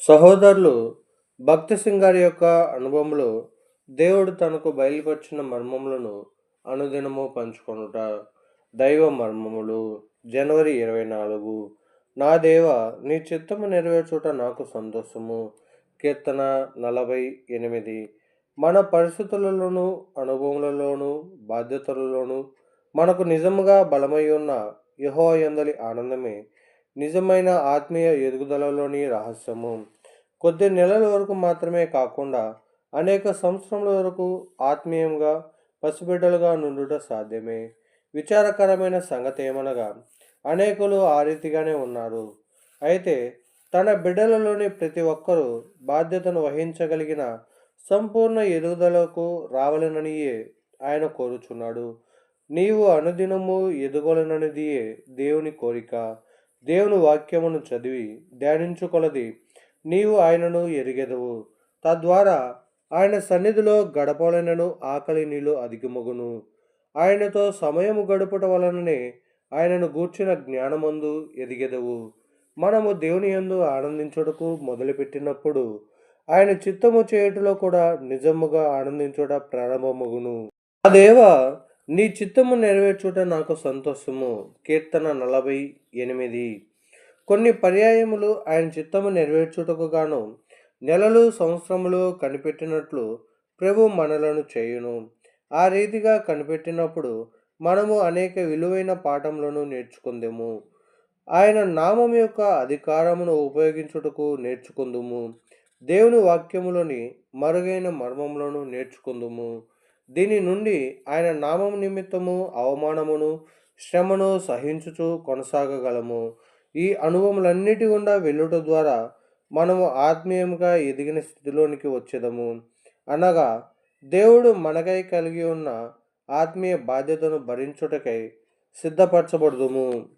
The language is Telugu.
సహోదరులు భక్తి సింగ్ గారి యొక్క అనుభవంలో దేవుడు తనకు బయలుపరిచిన మర్మములను అనుదినము పంచుకొనుట దైవ మర్మములు. జనవరి ఇరవై నాలుగు. నా దేవ నీ చిత్తము నెరవేర్చుట నాకు సంతోషము. కీర్తన నలభై ఎనిమిది. మన పరిస్థితులలోనూ అనుభవములలోనూ బాధ్యతలలోనూ మనకు నిజముగా బలమై ఉన్న యహో ఆనందమే నిజమైన ఆత్మీయ ఎదుగుదలలోని రహస్యము. కొద్ది నెలల వరకు మాత్రమే కాకుండా అనేక సంవత్సరముల వరకు ఆత్మీయంగా పసిబిడ్డలుగా నుండుట సాధ్యమే. విచారకరమైన సంగతి ఏమనగా అనేకులు ఆ రీతిగానే ఉన్నారు. అయితే తన బిడ్డలలోని ప్రతి ఒక్కరూ బాధ్యతను వహించగలిగిన సంపూర్ణ ఎదుగుదలకు రావాలననియే ఆయన కోరుచున్నాడు. నీవు అనుదినము ఎదుగలననిదియే దేవుని కోరిక. దేవుని వాక్యమును చదివి ధ్యానించుకొలది నీవు ఆయనను ఎరిగెదవు. తద్వారా ఆయన సన్నిధిలో గడపలనను ఆకలి నీళ్ళు అధికమగును. ఆయనతో సమయము గడుపుట వలననే ఆయనను గూర్చిన జ్ఞానమందు ఎదిగెదవు. మనము దేవుని యందు ఆనందించుటకు మొదలుపెట్టినప్పుడు ఆయన చిత్తము చేయుటలో కూడా నిజముగా ఆనందించుట ప్రారంభమగును. ఆ దేవ నీ చిత్తము నెరవేర్చుట నాకు సంతోషము. కీర్తన నలభై ఎనిమిది. కొన్ని పర్యాయములు ఆయన చిత్తము నెరవేర్చుటకు గాను నెలలు సంవత్సరములు కనిపెట్టినట్లు ప్రభు మనలను చేయును. ఆ రీతిగా కనిపెట్టినప్పుడు మనము అనేక విలువైన పాఠములను నేర్చుకుందెము. ఆయన నామం యొక్క అధికారమును ఉపయోగించుటకు నేర్చుకుందుము. దేవుని వాక్యములోని మరుగైన మర్మములను నేర్చుకుందుము. దీని నుండి ఆయన నామం నిమిత్తము అవమానమును శ్రమను సహించుచు కొనసాగగలము. ఈ అనుభవములన్నిటి గుండా వెళ్ళుట ద్వారా మనము ఆత్మీయంగా ఎదిగిన స్థితిలోనికి వచ్చేదము. అనగా దేవుడు మనకై కలిగి ఉన్న ఆత్మీయ బాధ్యతను భరించుటకై సిద్ధపరచబడదుము.